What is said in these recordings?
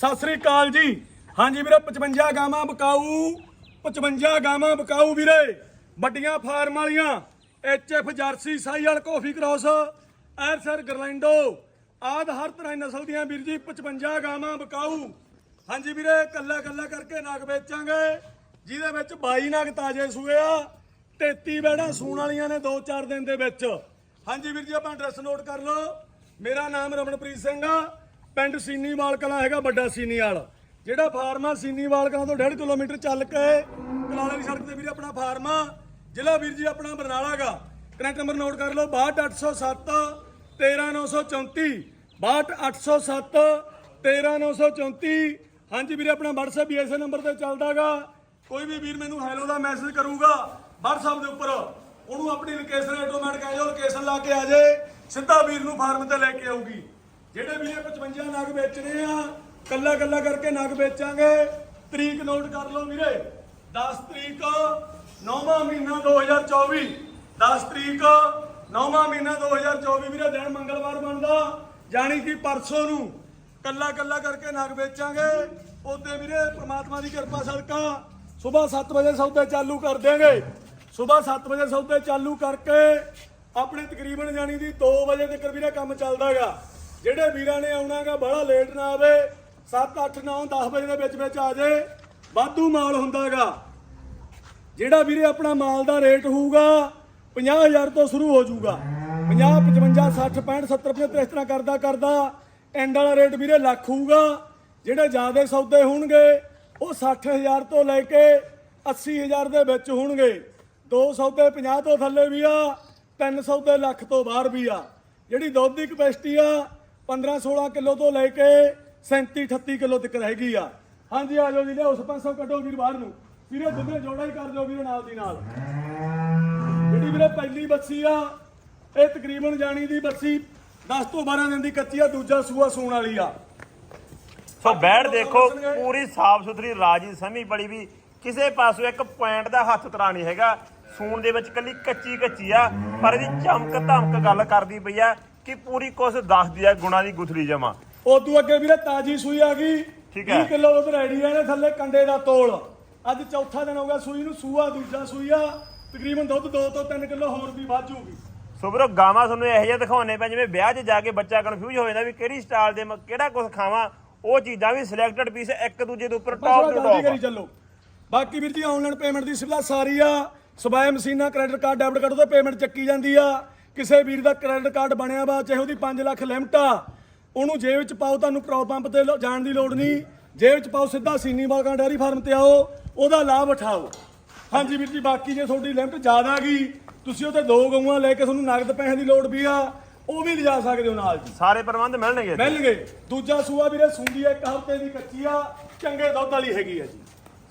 ਸਤਿ ਸ੍ਰੀ ਅਕਾਲ ਜੀ। ਹਾਂਜੀ ਵੀਰੇ 55 ਗਾਵਾਂ ਬਕਾਊ 55 ਗਾਵਾਂ ਬਕਾਊ ਵੀਰੇ। ਵੱਡੀਆਂ ਫਾਰਮ ਵਾਲੀਆਂ ਐਚਐਫ ਜਰਸੀ ਸਾਈਵਾਲ ਕਾਫੀ ਕ੍ਰਾਸ, ਐਰਸਰ ਗਰਲੈਂਡੋ, ਆਦ ਹਰ ਤਰ੍ਹਾਂ ਦੀ ਨਸਲ ਦੀਆਂ ਵੀਰ ਜੀ 55 ਗਾਵਾਂ ਬਕਾਊ। ਹਾਂਜੀ ਵੀਰੇ, ਕੱਲਾ ਕੱਲਾ ਕਰਕੇ ਨਾਗ ਵੇਚਾਂਗੇ, ਜਿਹਦੇ ਵਿੱਚ 22 ਨਾਗ ਤਾਜ਼ੇ ਸੂਏ ਆ 33 ਬੈੜਾਂ ਸੂਣ ਵਾਲੀਆਂ ਨੇ 2-4 ਦਿਨ ਦੇ ਵਿੱਚ। ਹਾਂਜੀ ਵੀਰ ਜੀ, ਆਪਾਂ ਐਡਰੈਸ ਨੋਟ ਕਰ ਲਓ। ਮੇਰਾ ਨਾਮ ਰਮਨਪ੍ਰੀਤ ਸਿੰਘ ਆ ਪਿੰਡ ਸੀਨੀਵਾਲ ਕਲਾਂ ਹੈਗਾ ਵੱਡਾ ਸੀਨੀਵਾਲ ਜਿਹੜਾ ਫਾਰਮ ਆ ਸੀਨੀਵਾਲ ਕਲਾਂ ਤੋਂ 1.5 ਕਿਲੋਮੀਟਰ ਚੱਲ ਕੇ ਕਲਾਲੇ ਦੀ ਸੜਕ ਤੇ ਵੀਰੇ ਆਪਣਾ ਫਾਰਮ ਆ। ਜ਼ਿਲ੍ਹਾ ਵੀਰ ਜੀ ਆਪਣਾ ਬਰਨਾਲਾ ਗਾ। ਕਨੈਕਟ ਨੰਬਰ ਨੋਟ ਕਰ ਲਓ 62807 13934 62807 13934 ਹਾਂਜੀ ਵੀਰੇ ਆਪਣਾ WhatsApp ਵੀ ਇਸੇ ਨੰਬਰ ਤੇ ਚੱਲਦਾਗਾ ਕੋਈ ਵੀ ਵੀਰ ਮੈਨੂੰ ਹੈਲੋ ਦਾ ਮੈਸੇਜ ਕਰੂਗਾ WhatsApp ਦੇ ਉੱਪਰ, ਉਹਨੂੰ ਆਪਣੀ ਲੋਕੇਸ਼ਨ ਆਟੋਮੈਟਿਕ ਆ ਜਾਓ ਲੋਕੇਸ਼ਨ ਲਾ ਕੇ ਆ ਜਾਏ ਸਿੱਧਾ ਵੀਰ ਨੂੰ ਫਾਰਮ ਤੇ ਲੈ ਕੇ ਆਊਗੀ। ਜਿਹੜੇ ਵੀਰੇ 55 ਨਗ ਵੇਚਣੇ ਆ, ਕੱਲਾ ਕੱਲਾ ਕਰਕੇ ਨਗ ਵੇਚਾਂਗੇ। ਤਰੀਕ ਨੋਟ ਕਰ ਲਓ ਵੀਰੇ। 10 ਤਰੀਕ 9ਵਾਂ ਮਹੀਨਾ 2024 10 ਤਰੀਕ 9ਵਾਂ ਮਹੀਨਾ 2024 ਵੀਰੇ, ਦਿਨ ਮੰਗਲਵਾਰ ਬਣਦਾ। ਜਾਣੀ ਕਿ ਪਰਸੋਂ ਨੂੰ ਕੱਲਾ ਕੱਲਾ ਕਰਕੇ ਨਗ ਵੇਚਾਂਗੇ। ਉਹਦੇ ਵੀਰੇ, ਪ੍ਰਮਾਤਮਾ ਦੀ ਕਿਰਪਾ ਸਦਕਾ ਸਵੇਰ 7 ਵਜੇ ਸੌਦੇ ਚਾਲੂ ਕਰ ਦੇਂਗੇ ਸਵੇਰ 7 ਵਜੇ ਸੌਦੇ ਚਾਲੂ ਕਰਕੇ, ਆਪਣੇ ਤਕਰੀਬਨ ਜਾਣੀ ਦੀ 2 ਵਜੇ ਤੱਕ ਵੀਰੇ ਕੰਮ ਚੱਲਦਾਗਾ ਜਿਹੜੇ ਵੀਰਾਂ ਨੇ ਆਉਣਾਗਾ ਬੜਾ ਲੇਟ ਨਾ ਆਵੇ 7 8 9 10 ਵਜੇ ਦੇ ਵਿੱਚ ਵਿੱਚ ਆ ਜਾਏ ਵਾਧੂ ਮਾਲ ਹੁੰਦਾਗਾ ਜਿਹੜਾ ਵੀਰੇ ਆਪਣਾ ਮਾਲ ਦਾ ਰੇਟ ਹੋਊਗਾ 50000 ਤੋਂ ਸ਼ੁਰੂ ਹੋ ਜਾਊਗਾ। 50 55 60 65 70 75 ਇਸ ਤਰ੍ਹਾਂ ਕਰਦਾ ਕਰਦਾ ਐਂਡ ਵਾਲਾ ਰੇਟ ਵੀਰੇ ਲੱਖ ਹੋਊਗਾ। ਜਿਹੜੇ ਜ਼ਿਆਦਾ ਸੌਦੇ ਹੋਣਗੇ, ਉਹ 60000 ਤੋਂ ਲੈ ਕੇ 80000 ਦੇ ਵਿੱਚ ਹੋਣਗੇ। ਦੋ ਸੌਦੇ 50 ਤੋਂ ਥੱਲੇ ਵੀ ਆ, ਤਿੰਨ ਸੌਦੇ ਲੱਖ ਤੋਂ ਬਾਹਰ ਵੀ ਆ। ਜਿਹੜੀ ਦੁੱਧ ਦੀ ਕਪੈਸਿਟੀ ਆ 15 16 ਕਿਲੋ ਤੋਂ ਲੈ ਕੇ 37 38 ਕਿਲੋ ਤੱਕ ਹੈਗੀ ਆ। ਹਾਂਜੀ ਆ ਜਾਓ ਜੀ ਲਿਆਓ ਸਾਹਿਬ ਕੱਢੋ ਵੀਰ ਬਾਹਰ ਨੂੰ। ਵੀਰੇ ਦੁੱਧੇ ਜੋੜਾ ਹੀ ਕਰ ਦਿਓ ਵੀਰੇ ਨਾਲ ਦੀ ਨਾਲ। ਜਿਹੜੀ ਵੀਰੇ ਪਹਿਲੀ ਬੱਸੀ ਆ ਇਹ ਤਕਰੀਬਨ ਜਾਣੀ ਦੀ ਬੱਸੀ 10 ਤੋਂ 12 ਦਿਨ ਦੀ ਕੱਚੀ ਆ ਦੂਜਾ ਸੂਆ ਸੂਣ ਵਾਲੀ ਆ। ਸੋ ਬੈੜ ਦੇਖੋ ਪੂਰੀ ਸਾਫ਼ ਸੁਥਰੀ ਰਾਜੀ ਸਮੀ ਬੜੀ ਵੀ ਕਿਸੇ ਪਾਸੋਂ ਇੱਕ ਪੁਆਇੰਟ ਦਾ ਹੱਥ ਤਰਾ ਨਹੀਂ ਹੈਗਾ। ਸੂਣ ਦੇ ਵਿੱਚ ਕੱਲੀ ਕੱਚੀ ਕੱਚੀ ਆ ਪਰ ਇਹਦੀ ਚਮਕ ਧਮਕ ਗੱਲ ਕਰਦੀ ਪਈ ਆ। ਕਿ ਪੂਰੀ ਕੁਛ ਦੱਸਦੀ ਆ ਗੁਣਾ ਦੀ ਗੁਥਲੀ ਜਮਾ। ਉਦੋਂ ਅੱਗੇ ਵੀਰੇ ਤਾਜੀ ਸੂਈ ਆ ਗਈ। ਠੀਕ ਹੈ। 20 ਕਿਲੋ ਦੁੱਧ ਰੈਡੀ ਆ ਨੇ ਥੱਲੇ ਕੰਡੇ ਦਾ ਤੋਲ। ਅੱਜ ਚੌਥਾ ਦਿਨ ਹੋ ਗਿਆ ਸੂਈ ਨੂੰ ਸੂਆ ਦੂਜਾ ਸੂਈ ਆ। ਤਕਰੀਬਨ ਦੁੱਧ 2 ਤੋਂ 3 ਕਿਲੋ ਹੋਰ ਵੀ ਵੱਧ ਜਾਊਗੀ ਸੋ ਵੀਰੋ ਗਾਵਾਂ ਤੁਹਾਨੂੰ ਇਹੋ ਜਿਹਾ ਦਿਖਾਉਣੇ ਪੈ ਜਿਵੇਂ ਵਿਆਹ 'ਚ ਜਾ ਕੇ ਬੱਚਾ ਕਨਫਿਊਜ਼ ਹੋ ਜਾਂਦਾ ਵੀ ਕਿਹੜੀ ਸਟਾਈਲ ਦੇ ਮ- ਕਿਹੜਾ ਕੁਝ ਖਾਵਾਂ। ਉਹ ਚੀਜ਼ਾਂ ਵੀ ਸਿਲੈਕਟਡ ਪੀਸ ਇੱਕ ਦੂਜੇ ਦੇ ਉੱਪਰ ਬਸ ਟੌਪ ਥੋੜ੍ਹਾ ਟੂ ਜਲਦੀ ਕਰੀ ਟੌਪ ਚੱਲੋ। ਬਾਕੀ ਵੀਰ ਜੀ ਆਨਲਾਈਨ ਪੇਮੈਂਟ ਦੀ ਸੁਵਿਧਾ ਸਾਰੀ ਆ। ਸਬਾਇ ਮਸ਼ੀਨਾਂ ਕ੍ਰੈਡਿਟ ਕਾਰਡ ਡੈਬਿਟ ਕਾਰਡ ਤੋਂ ਪੇਮੈਂਟ ਚੱਕੀ ਜਾਂਦੀ ਆ। ਕਿਸੇ ਵੀਰ ਦਾ ਕ੍ਰੈਡਿਟ ਕਾਰਡ ਬਣਿਆ ਵਾ ਚਾਹੇ ਉਹਦੀ 5 ਲੱਖ ਲਿਮਟ ਆ ਉਹਨੂੰ ਜੇਬ ਵਿੱਚ ਪਾਓ ਤੁਹਾਨੂੰ ਪੈਟਰੋਲ ਪੰਪ ਤੇ ਜਾਣ ਦੀ ਲੋੜ ਨਹੀਂ। ਜੇਬ ਵਿੱਚ ਪਾਓ ਸਿੱਧਾ ਸੀਨੀ ਬਾਗਾ ਡੈਰੀ ਫਾਰਮ ਤੇ ਆਓ ਉਹਦਾ ਲਾਭ ਉਠਾਓ। ਹਾਂਜੀ ਵੀਰ ਜੀ ਬਾਕੀ ਜੇ ਤੁਹਾਡੀ ਲਿਮਟ ਜ਼ਿਆਦਾ ਗਈ ਤੁਸੀਂ ਉੱਥੇ ਦੋ ਗਊਆਂ ਲੈ ਕੇ ਤੁਹਾਨੂੰ ਨਗਦ ਪੈਸੇ ਦੀ ਲੋੜ ਵੀ ਆ ਉਹ ਵੀ ਲਿਜਾ ਸਕਦੇ ਹੋ ਨਾਲ ਜੀ। ਸਾਰੇ ਪ੍ਰਬੰਧ ਮਿਲਣਗੇ। ਮਿਲਣਗੇ। ਦੂਜਾ ਸੂਆ ਵੀਰੇ ਸੁੰਦੀ ਇੱਕ ਹਫ਼ਤੇ ਦੀ ਕੱਚੀ ਆ ਚੰਗੇ ਦੁੱਧ ਵਾਲੀ ਹੈਗੀ ਆ ਜੀ।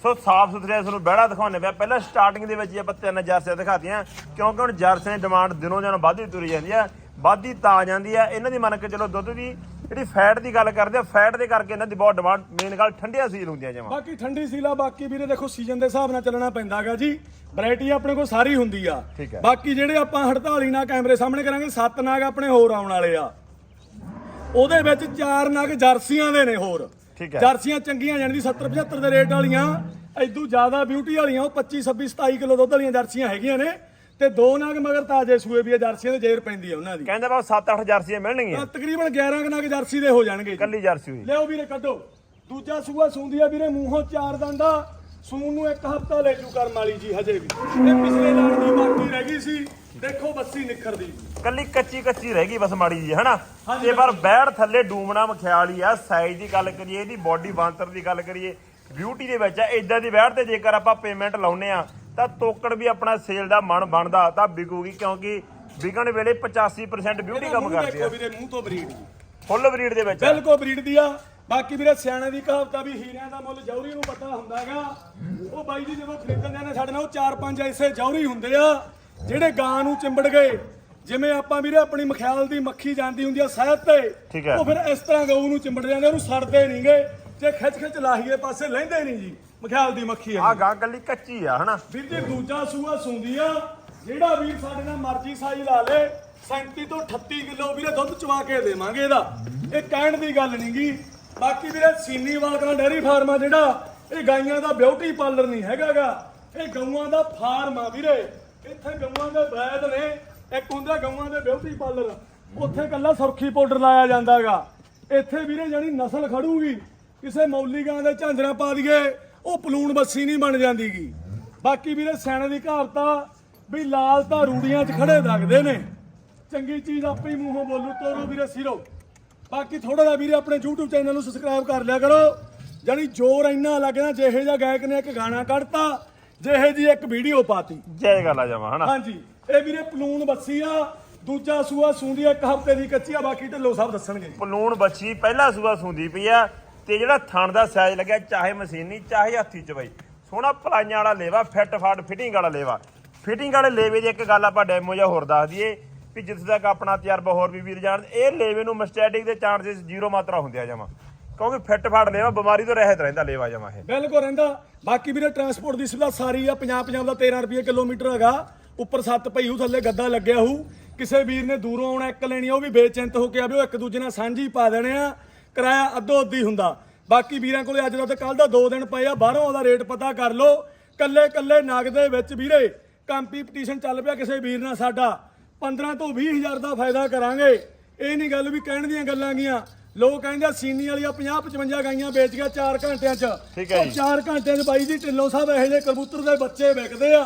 ਸੋ ਸਾਫ਼ ਸੁਥਰੇ ਤੁਹਾਨੂੰ ਬਹਿੜਾ ਦਿਖਾਉਣੇ ਪਿਆ। ਪਹਿਲਾਂ ਸਟਾਰਟਿੰਗ ਦੇ ਵਿੱਚ ਆਪਾਂ ਤਿੰਨ ਜਰਸੀਆਂ ਦਿਖਾਤੀਆਂ ਕਿਉਂਕਿ ਹੁਣ ਜਰਸੀਆਂ ਦੀ ਡਿਮਾਂਡ ਦਿਨੋਂ ਦਿਨ ਵੱਧਦੀ ਤੁਰੀ ਜਾਂਦੀ ਆ ਵੱਧਦੀ ਤਾਂ ਜਾਂਦੀ ਆ। ਇਹਨਾਂ ਦੀ ਮੰਨ ਕੇ ਚਲੋ ਦੁੱਧ ਦੀ ਜਿਹੜੀ ਫੈਟ ਦੀ ਗੱਲ ਕਰਦੇ ਆ ਫੈਟ ਦੇ ਕਰਕੇ ਇਹਨਾਂ ਦੀ ਬਹੁਤ ਡਿਮਾਂਡ ਮੇਨ ਗੱਲ ਠੰਡੀਆਂ ਸੀਲ ਹੁੰਦੀਆਂ ਜਮਾ। ਬਾਕੀ ਠੰਡੀ ਸੀਲਾ ਬਾਕੀ ਵੀਰੇ ਦੇਖੋ ਸੀਜ਼ਨ ਦੇ ਹਿਸਾਬ ਨਾਲ ਚੱਲਣਾ ਪੈਂਦਾਗਾ ਜੀ। ਵੈਰਾਈਟੀ ਆਪਣੇ ਕੋਲ ਸਾਰੀ ਹੁੰਦੀ ਆ। ਠੀਕ ਹੈ। ਬਾਕੀ ਜਿਹੜੇ ਆਪਾਂ 48 ਨਾਲ ਕੈਮਰੇ ਸਾਹਮਣੇ ਕਰਾਂਗੇ 7 ਨਾਗ ਆਪਣੇ ਹੋਰ ਆਉਣ ਵਾਲੇ ਆ। ਉਹਦੇ ਵਿੱਚ 4 ਨਾਗ ਜਰਸੀਆਂ ਦੇ ਨੇ ਹੋਰ। ਠੀਕ ਹੈ। ਜਰਸੀਆਂ ਚੰਗੀਆਂ ਜਾਣੀ ਦੀ 70 75 ਦੇ ਰੇਟ ਵਾਲੀਆਂ ਐਦੂ ਜ਼ਿਆਦਾ ਬਿਊਟੀ ਵਾਲੀਆਂ ਉਹ 25 26 27 ਕਿਲੋ ਦੁੱਧ ਵਾਲੀਆਂ ਜਰਸੀਆਂ ਹੈਗੀਆਂ ਨੇ ਤੇ ਦੋ ਨਾਗ ਮਗਰ ਤਾਜੇ ਸੂਏ ਵੀ ਜਰਸੀਆਂ ਦੇ ਜੇਰ ਪੈਂਦੀ ਆ ਉਹਨਾਂ ਦੀ। ਕਹਿੰਦੇ ਬਾ 7-8 ਜਰਸੀਆਂ ਮਿਲਣਗੀਆਂ। ਤਕਰੀਬਨ 11 ਕੁ ਨਾਗ ਜਰਸੀ ਦੇ ਹੋ ਜਾਣਗੇ। ਕੱਲੀ ਜਰਸੀ ਹੋਈ। ਲਿਆਓ ਵੀਰੇ ਕੱਢੋ। ਦੂਜਾ ਸੂਆ ਸੂੰਦੀ ਆ ਵੀਰੇ ਮੂੰਹੋਂ ਚਾਰ ਦੰਦਾ ਸੂਣ ਨੂੰ ਇੱਕ ਹਫਤਾ ਲੈ ਜੂ ਕਰਮ ਵਾਲੀ ਜੀ ਹਜੇ ਵੀ। ਇਹ ਪਿਛਲੇ ਨਾਲ ਦੀ ਬਾਕੀ ਰਹਿ ਗਈ ਸੀ। ਦੇਖੋ ਬੱਸੀ ਨਿਖਰਦੀ ਕੱਲੀ ਕੱਚੀ ਕੱਚੀ ਰਹਿ ਗਈ ਬਸ ਮਾੜੀ ਜੀ ਹਨਾ? ਤੇ ਪਰ ਬੈੜ ਥੱਲੇ ਡੂਮਣਾ ਮਖਿਆਲੀ ਆ ਸਾਈਜ਼ ਦੀ ਗੱਲ ਕਰੀਏ ਇਹਦੀ ਬਾਡੀ ਬਾਂਸਰ ਦੀ ਗੱਲ ਕਰੀਏ ਬਿਊਟੀ ਦੇ ਵਿੱਚ ਆ ਇਦਾਂ ਦੀ ਬੈੜ ਤੇ ਜੇਕਰ ਆਪਾਂ ਪੇਮੈਂਟ ਲਾਉਨੇ ਆ ਤਾਂ ਤੋਕੜ ਵੀ ਆਪਣਾ ਸੇਲ ਦਾ ਮਨ ਬਣਦਾ ਤਾਂ ਵਿਕੂਗੀ ਕਿਉਂਕਿ ਵਿਕਣ ਵੇਲੇ 85% ਬਿਊਟੀ ਕੰਮ ਕਰਦੀ ਆ। ਦੇਖੋ ਵੀਰੇ ਮੂੰਹ ਤੋਂ ਬਰੀਡ ਜੀ ਫੁੱਲ ਬਰੀਡ ਦੇ ਵਿੱਚ। ਬਿਲਕੁਲ ਬਰੀਡ ਦੀ ਆ। ਬਾਕੀ ਵੀਰੇ ਸਿਆਣੇ ਦੀ ਕਹਾਵਤ ਵੀ ਹੀਰਿਆਂ ਦਾ ਮੁੱਲ ਜੌਹਰੀ ਨੂੰ ਪਤਾ ਹੁੰਦਾਗਾ। ਉਹ ਬਾਈ ਜੀ ਜਦੋਂ ਖਰੀਦਣ ਜਾਂਦੇ ਸਾਡੇ ਨਾਲ ਉਹ ਚਾਰ ਪੰਜ ਐਸੇ ਜੌਹਰੀ ਹੁੰਦੇ ਆ। ਜਿਹੜੇ ਗਾਂ ਨੂੰ ਚਿੰਬੜ ਗਏ ਜਿਵੇਂ ਆਪਾਂ ਵੀਰੇ ਆਪਣੀ ਮਖਿਆਲ ਦੀ ਮੱਖੀ ਜਾਂਦੀ ਹੁੰਦੀ ਆ ਸਹਿਤ ਤੇ ਹੈ। ਉਹ ਫਿਰ ਇਸ ਤਰ੍ਹਾਂ ਗਊ ਨੂੰ ਚਿੰਬੜ ਜਾਂਦੇ ਉਹਨੂੰ ਸੜਦੇ ਨਹੀਂਗੇ ਜੇ ਖਿੱਚ ਖਿੱਚ ਲਾਹੀਏ ਪਾਸੇ ਲੈਂਦੇ ਨਹੀਂ ਜੀ ਮਖਿਆਲ ਦੀ ਮੱਖੀ ਆ। ਆ ਗਾਂ ਕੱਲੀ ਕੱਚੀ ਆ ਹਨਾ? ਵੀਰ ਜੀ ਦੂਜਾ ਸੂਆ ਸੁੰਦੀ ਆ ਜਿਹੜਾ ਵੀਰ ਸਾਡੇ ਨਾਲ ਮਰਜ਼ੀ ਸਾਈ ਲਾ ਲੇ 37 ਤੋਂ 38 ਕਿਲੋ ਵੀਰੇ ਦੁੱਧ ਚਵਾ ਕੇ ਦੇਵਾਂਗੇ ਇਹਦਾ। ਇਹ ਕਹਿਣ ਦੀ ਗੱਲ ਨਹੀਂਗੀ ਬਾਕੀ ਵੀਰੇ ਸੀਨੀ ਵਾਲਕਾ ਡੈਰੀ ਫਾਰਮ ਆ ਜਿਹੜਾ ਇਹ ਗਾਈਆਂ ਦਾ ਬਿਊਟੀ ਪਾਰਲਰ ਨਹੀਂ ਹੈਗਾਗਾ। ਇਹ ਗਊਆਂ ਦਾ ਫਾਰਮ ਆ ਵੀਰੇ। ਇੱਥੇ ਗਊਆਂ ਦੇ ਵੈਦ ਨੇ, ਇੱਕ ਹੁੰਦਾ ਗਊਆਂ ਦੇ ਬਿਊਟੀ ਪਾਰਲਰ। ਉੱਥੇ ਕੱਲਾ ਸੁਰਖੀ ਪਾਊਡਰ ਲਾਇਆ ਜਾਂਦਾਗਾ। ਇੱਥੇ ਵੀਰੇ ਜਾਨੀ ਨਸਲ ਖੜੂਗੀ। ਕਿਸੇ ਮੌਲੀ ਗਾਂ ਦੇ ਝਾਂਜਰਾਂ ਪਾ ਦਈਏ, ਉਹ ਪਲੂਣ ਬੱਸੀ ਨਹੀਂ ਬਣ ਜਾਂਦੀਗੀ। ਬਾਕੀ ਵੀਰੇ ਸਿਆਣੇ ਦੀ ਕਹਾਵਤ ਵੀ ਲਾਲ ਤਾਂ ਰੂੜੀਆਂ 'ਚ ਖੜੇ ਲੱਗਦੇ ਨੇ। ਚੰਗੀ ਚੀਜ਼ ਆਪੇ ਹੀ ਮੂੰਹੋਂ ਬੋਲੂ, ਤੋਰੋ ਵੀਰੇ ਸਿਰੋ। ਬਾਕੀ ਥੋੜਾ ਜਿਹਾ ਵੀਰੇ ਆਪਣੇ YouTube ਚੈਨਲ ਨੂੰ ਸਬਸਕ੍ਰਾਈਬ ਕਰ ਲਿਆ ਕਰੋ। ਜਾਨੀ ਜ਼ੋਰ ਇੰਨਾ ਲੱਗਣਾ ਜਿਹੇ ਜਿਹਾ ਗਾਇਕ ਨੇ ਇੱਕ ਗਾਣਾ ਕੱਢਤਾ ਜਿਹੇ ਜੀ ਇੱਕ ਵੀਡੀਓ ਪਾਤੀ। ਜੈ ਗੱਲ ਆ ਜਾਵਾ ਹਨਾ? ਹਾਂਜੀ। ਇਹ ਵੀਰੇ ਪਲੂਣ ਬੱਸੀ ਆ ਦੂਜਾ ਸੂਆ ਸੂੰਦੀ ਆ, ਇੱਕ ਹਫ਼ਤੇ ਦੀ ਕੱਚੀ ਆ ਬਾਕੀ ਢਿੱਲੋ ਸਾਹਿਬ ਦੱਸਣਗੇ। ਪਲੂਣ ਬੱਚੀ ਪਹਿਲਾ ਸੂਆ ਸੁੰਦੀ ਪਈ ਆ ਤੇ ਜਿਹੜਾ ਥਣ ਦਾ ਸਾਈਜ਼ ਲੱਗਿਆ ਚਾਹੇ ਮਸ਼ੀਨੀ ਚਾਹੇ ਹੱਥੀ ਚ ਬਈ। ਸੋਹਣਾ ਪਲਾਈਆਂ ਵਾਲਾ ਲੇਵਾ ਫਿੱਟ ਫਾਟ ਫਿਟਿੰਗ ਵਾਲਾ ਲੇਵਾ। ਫਿਟਿੰਗ ਵਾਲੇ ਲੇਵੇ ਦੀ ਇੱਕ ਗੱਲ ਆਪਾਂ ਡੈਮੋ ਜਾਂ ਹੋਰ ਦੱਸ ਦਈਏ ਵੀ ਜਿੱਥੇ ਤੱਕ ਆਪਣਾ ਤਜਰਬਾ ਹੋਰ ਵੀ ਵੀਰ ਜਾਣ ਇਹ ਲੇਵੇ ਨੂੰ ਮਸਟੈਟਿਕ ਦੇ ਚਾਂਸਸ ਜ਼ੀਰੋ ਮਾਤਰਾ ਹੁੰਦੇ ਆ ਜਮਾ। ਕਿਉਂਕਿ ਫਿੱਟ ਫਾਟ ਲੇਵਾ ਬਿਮਾਰੀ ਤੋਂ ਰਹਿਤ ਰਹਿੰਦਾ ਲੇਵਾ ਜਮਾ ਇਹ। ਬਿਲਕੁਲ ਰਹਿੰਦਾ। ਬਾਕੀ ਵੀਰੇ ਟਰਾਂਸਪੋਰਟ ਦੀ ਸੁਵਿਧਾ ਸਾਰੀ ਆ 50 50 ਦਾ 13 ਰੁਪਏ ਕਿਲੋਮੀਟਰ ਹੈਗਾ। ਉੱਪਰ ਸੱਤ ਪਈ ਹੂ ਥੱਲੇ ਗੱਦਾ ਲੱਗਿਆ ਹੋਊ ਕਿਸੇ ਵੀਰ ਨੇ ਦੂਰੋਂ ਆਉਣਾ ਇੱਕ ਲੈਣੀ ਆ, ਉਹ ਵੀ ਬੇਚਿੰਤ ਹੋ ਕੇ ਆਵੇ ਉਹ ਇੱਕ ਦੂਜੇ ਨਾਲ ਸਾਂਝੀ ਪਾ ਦੇਣੇ ਆ। ਕਿਰਾਇਆ ਅੱਧੋ ਅੱਧੀ ਹੁੰਦਾ। ਬਾਕੀ ਵੀਰਾਂ ਕੋਲੇ ਅੱਜ ਦਾ ਤੇ ਕੱਲ ਦਾ 2 ਦਿਨ ਪਏ ਆ ਬਾਹਰੋਂ ਉਹਦਾ ਰੇਟ ਪਤਾ ਕਰ ਲਓ। ਕੱਲੇ ਕੱਲੇ ਨਗ ਦੇ ਵਿੱਚ ਵੀਰੇ ਕੰਪੀਟੀਸ਼ਨ ਚੱਲ ਪਿਆ ਕਿਸੇ ਵੀਰ ਨਾਲ ਸਾਡਾ। 15 ਤੋਂ 20 ਹਜ਼ਾਰ ਦਾ ਫਾਇਦਾ ਕਰਾਂਗੇ। ਇਹ ਨਹੀਂ ਗੱਲ ਵੀ ਕਹਿਣ ਦੀਆਂ ਗੱਲਾਂ ਗੀਆਂ। ਲੋਕ ਕਹਿੰਦੇ ਸੀਨੀ ਵਾਲੀਆਂ 50 55 ਗਾਈਆਂ ਵੇਚ ਗਿਆ 4 ਘੰਟਿਆਂ 'ਚ। ਠੀਕ ਹੈ ਜੀ। 4 ਘੰਟਿਆਂ 'ਚ ਬਾਈ ਜੀ ਢਿੱਲੋਂ ਸਾਹਿਬ ਇਹੋ ਜਿਹੇ ਕਬੂਤਰ ਦੇ ਬੱਚੇ ਵਿਕਦੇ ਆ।